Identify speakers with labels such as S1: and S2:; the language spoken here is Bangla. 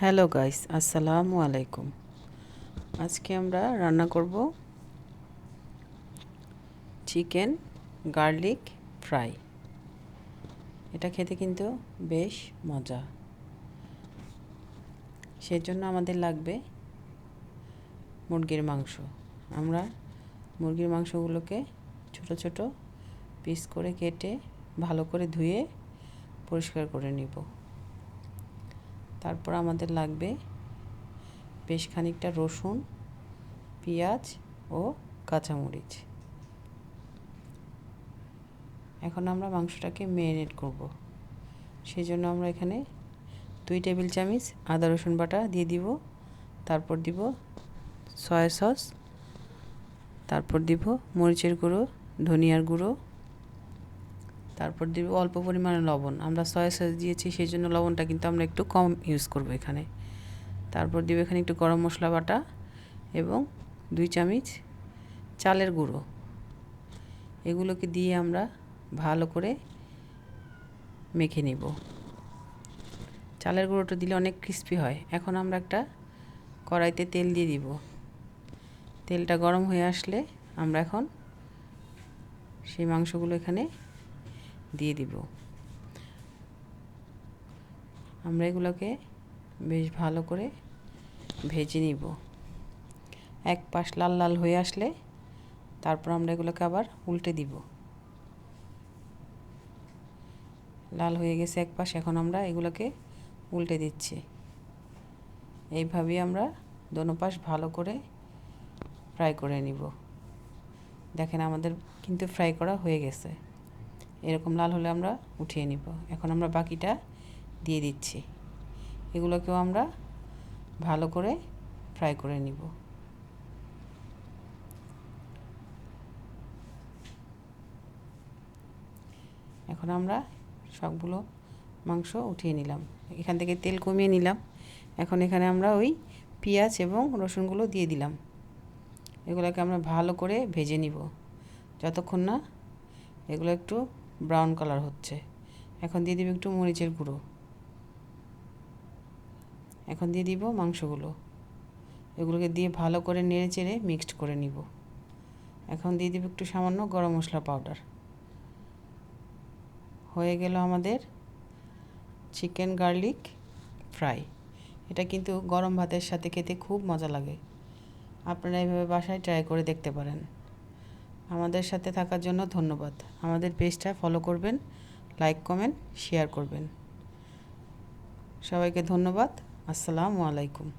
S1: হ্যালো গাইস আসসালামু আলাইকুম আজকে আমরা রান্না করব চিকেন গার্লিক ফ্রাই। এটা খেতে কিন্তু বেশ মজা। সেজন্য আমাদের লাগবে মুরগির মাংস। আমরা মুরগির মাংসগুলোকে ছোট ছোট পিস করে কেটে ভালো করে ধুয়ে পরিষ্কার করে নিব। তারপর আমাদের লাগবে বেশ খানিকটা রসুন, পেঁয়াজ ও কাঁচামরিচ। এখন আমরা মাংসটাকে ম্যারিনেট করব। সেই জন্য আমরা এখানে দুই টেবিল চামচ আদা রসুন বাটা দিয়ে দিব, তারপর দিব সয়া সস, তারপর দিব মরিচের গুঁড়ো, ধনিয়ার গুঁড়ো তারপর দিব অল্প পরিমাণে লবণ। আমরা সয়া সস দিয়েছি সেই জন্য লবণটা কিন্তু আমরা একটু কম ইউজ করব এখানে। তারপর দিব এখানে একটু গরম মশলা বাটা এবং দুই চামচ চালের গুঁড়ো। এগুলোকে দিয়ে আমরা ভালো করে মেখে নিব। চালের গুঁড়োটা দিলে অনেক ক্রিস্পি হয়। এখন আমরা একটা কড়াইতে তেল দিয়ে দিব। তেলটা গরম হয়ে আসলে আমরা এখন সেই মাংসগুলো এখানে দিয়ে দিব। আমরা এগুলোকে বেশ ভালো করে ভেজে নিব। এক পাশ লাল লাল হয়ে আসলে তারপর আমরা এগুলোকে আবার উল্টে দিব। লাল হয়ে গেছে এক পাশ, এখন আমরা এগুলোকে উল্টে দিচ্ছি। এইভাবেই আমরা দোনো পাশ ভালো করে ফ্রাই করে নিব। দেখেন আমাদের কিন্তু ফ্রাই করা হয়ে গেছে। এরকম লাল হলে আমরা উঠিয়ে নিব। এখন আমরা বাকিটা দিয়ে দিচ্ছি। এগুলোকেও আমরা ভালো করে ফ্রাই করে নিব। এখন আমরা সবগুলো মাংস উঠিয়ে নিলাম। এখান থেকে তেল কমিয়ে নিলাম। এখন এখানে আমরা ওই পেঁয়াজ এবং রসুনগুলো দিয়ে দিলাম। এগুলোকে আমরা ভালো করে ভেজে নিব। যতক্ষণ না এগুলো একটু ব্রাউন কালার হচ্ছে। এখন দিয়ে দিব একটু মরিচের গুঁড়ো। এখন দিয়ে দিব মাংসগুলো। এগুলোকে দিয়ে ভালো করে নেড়ে চেড়ে মিক্সড করে নিব। এখন দিয়ে দিব একটু সামান্য গরম মশলা পাউডার। হয়ে গেল আমাদের চিকেন গার্লিক ফ্রাই। এটা কিন্তু গরম ভাতের সাথে খেতে খুব মজা লাগে। আপনারা এইভাবে বাসায় ট্রাই করে দেখতে পারেন। আমাদের সাথে থাকার জন্য ধন্যবাদ। আমাদের পেজটা ফলো করবেন লাইক কমেন্ট শেয়ার করবেন। সবাইকে ধন্যবাদ। আসসালামু আলাইকুম।